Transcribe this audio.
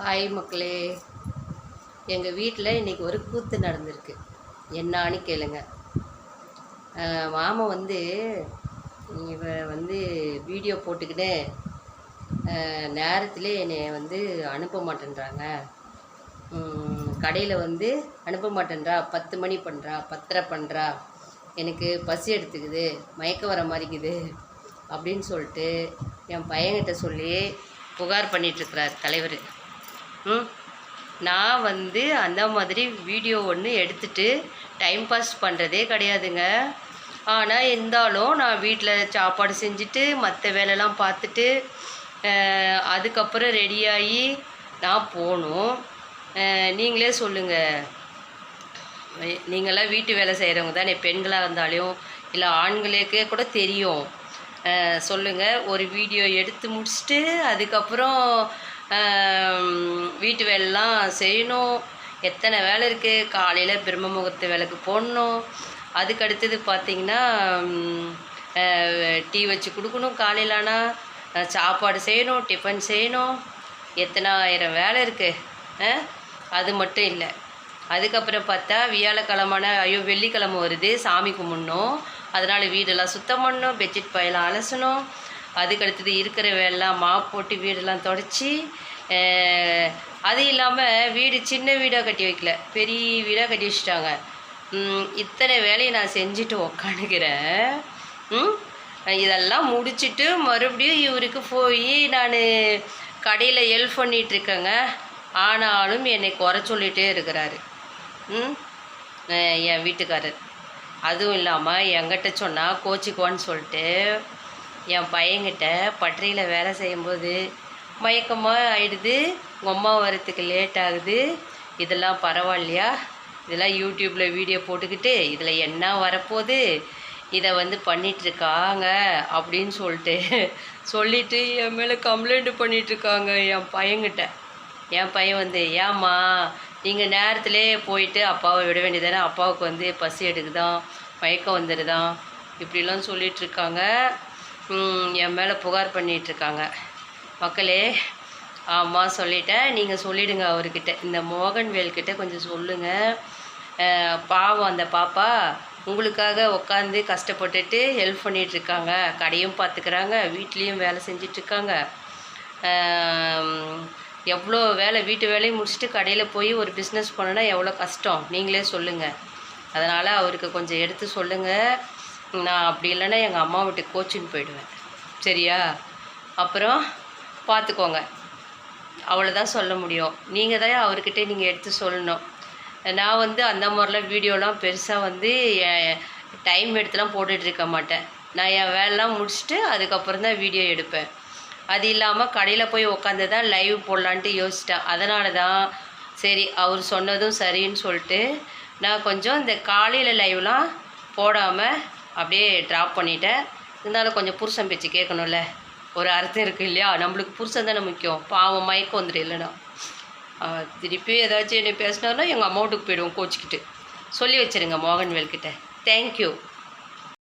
Hi மக்களே. எங்கள் வீட்டில் இன்றைக்கி ஒரு கூத்து நடந்திருக்கு. என்னான்னு கேளுங்க. மாமா வந்து இவ வந்து வீடியோ போட்டுக்கிட்டு நேரத்திலே என்னை வந்து அனுப்ப மாட்டேன்றாங்க. கடையில் வந்து அனுப்ப மாட்டேன்றா பத்து மணி பண்ணுறா பத்தரை பண்ணுறா எனக்கு பசி எடுத்துக்குது மயக்கம் வர மாதிரிக்குது அப்படின்னு சொல்லிட்டு என் பையன்கிட்ட சொல்லி புகார் பண்ணிகிட்ருக்கிறார் தலைவர். நான் வந்து அந்த மாதிரி வீடியோ ஒன்று எடுத்துட்டு டைம் பாஸ் பண்ணுறதே கிடையாதுங்க. ஆனால் இருந்தாலும் நான் வீட்டில் சாப்பாடு செஞ்சுட்டு மற்ற வேலைலாம் பார்த்துட்டு அதுக்கப்புறம் ரெடியாகி நான் போகணும் நீங்களே சொல்லுங்கள் நீங்களாம் வீட்டு வேலை செய்கிறவங்க தானே பெண்களாக இருந்தாலும் இல்லை ஆண்களுக்கே கூட தெரியும். சொல்லுங்கள் ஒரு வீடியோ எடுத்து முடிச்சுட்டு அதுக்கப்புறம் வீட்டு வேலைலாம் செய்யணும். எத்தனை வேலை இருக்குது காலையில் பிரம்ம முகூர்த்த வேலைக்கு போடணும். அதுக்கு அடுத்தது பார்த்தீங்கன்னா டீ வச்சு கொடுக்கணும் காலையில் ஆனால் சாப்பாடு செய்யணும் டிஃபன் செய்யணும். எத்தனை ஆயிரம் வேலை இருக்குது அது மட்டும் இல்லை. அதுக்கப்புறம் பார்த்தா வியாழக்கிழமான ஐயோ வெள்ளிக்கிழமை வருது. சாமி கும்பிட்ணும். அதனால் வீடெல்லாம் சுத்தம் பண்ணணும். பெட்ஷீட் பையெல்லாம் அலசணும். அதுக்கு அடுத்தது இருக்கிற வேலைலாம் மாப் போட்டு வீடெல்லாம் தொடச்சி அது இல்லாமல் வீடு சின்ன வீடாக கட்டி வைக்கல. பெரிய வீடாக கட்டி வச்சுட்டாங்க. இத்தனை வேலையை நான் செஞ்சுட்டு உக்காந்துக்கிறேன் இதெல்லாம் முடிச்சுட்டு மறுபடியும் இவருக்கு போய் நான் கடையில் ஹெல்ப் பண்ணிகிட்ருக்கேங்க ஆனாலும் என்னை குறை சொல்லிகிட்டே இருக்கிறாரு. ம் என் வீட்டுக்காரர். அதுவும் இல்லாமல் என்கிட்ட சொன்னால் கோச்சிக்குவான்னு சொல்லிட்டு என் பையன்கிட்ட பட்டறையில் வேலை செய்யும்போது மயக்கமாக ஆயிடுது. உங்கள் அம்மா வரத்துக்கு லேட் ஆகுது. இதெல்லாம் பரவாயில்லையா? இதெல்லாம் யூடியூப்பில் வீடியோ போட்டுக்கிட்டு இதில் என்ன வரப்போகுது? இதை வந்து பண்ணிகிட்ருக்காங்க அப்படின்னு சொல்லிட்டு சொல்லிட்டு என் மேலே கம்ப்ளைண்ட் பண்ணிகிட்ருக்காங்க என் பையன்கிட்ட. என் பையன் வந்து ஏம்மா நீங்கள் நேரத்திலே போயிட்டு அப்பாவை விட வேண்டியதானே அப்பாவுக்கு வந்து பசி எடுக்குதான் மயக்கம் வந்துடுதான் இப்படிலாம் சொல்லிகிட்ருக்காங்க என் மேலே புகார் பண்ணிகிட்ருக்காங்க இருக்காங்க மக்களே ஆமாம் சொல்லிட்டேன். நீங்கள் சொல்லிவிடுங்க அவர்கிட்ட. இந்த மோகன்வேல்கிட்ட கொஞ்சம் சொல்லுங்கள் பாவம் அந்த பாப்பா. உங்களுக்காக உட்காந்து கஷ்டப்பட்டுட்டு ஹெல்ப் பண்ணிகிட்ருக்காங்க கடையும் பார்த்துக்கிறாங்க வீட்லேயும் வேலை செஞ்சிட்ருக்காங்க எவ்வளோ வேலை வீட்டு வேலையும் முடிச்சுட்டு கடையில் போய் ஒரு பிஸ்னஸ் பண்ணனா எவ்வளோ கஷ்டம்? நீங்களே சொல்லுங்கள் அதனால் அவருக்கு கொஞ்சம் எடுத்து சொல்லுங்கள் நான் அப்படி இல்லைன்னா எங்கள் அம்மா வீட்டுக்கு கோச்சின்னு போயிடுவேன். சரியா? அப்புறம் பார்த்துக்கோங்க அவ்வளோதான் சொல்ல முடியும். நீங்கள் தான் அவர்கிட்ட நீங்கள் எடுத்து சொல்லணும். நான் வந்து அந்த மாதிரிலாம் வீடியோலாம் பெருசாக வந்து டைம் எடுத்துலாம் போட்டுட்ருக்க மாட்டேன். நான் என் வேலைலாம் முடிச்சுட்டு அதுக்கப்புறம் தான் வீடியோ எடுப்பேன். அது இல்லாமல் கடையில் போய் உட்காந்து தான் லைவ் போடலான்ட்டு யோசிச்சிட்டேன். அதனால தான் சரி அவர் சொன்னதும் சரின்னு சொல்லிட்டு நான் கொஞ்சம் இந்த காலையில் லைவ்லாம் போடாமல் அப்படியே ட்ராப் பண்ணிட்டேன். இருந்தாலும் கொஞ்சம் புருஷன் பேச்சு கேட்கணும்ல. ஒரு அர்த்தம் இருக்குது இல்லையா? நம்மளுக்கு புருஷன் தானே முக்கியம். பாவம் மயக்கம் வந்துடும் இல்லைன்னா. திருப்பி ஏதாச்சும் என்னை பேசினாலும் எங்கள் அமௌண்ட்டுக்கு போயிடுவோம் கோச்சிக்கிட்டு. சொல்லி வச்சிருங்க மோகன்வேல் கிட்ட தேங்க்யூ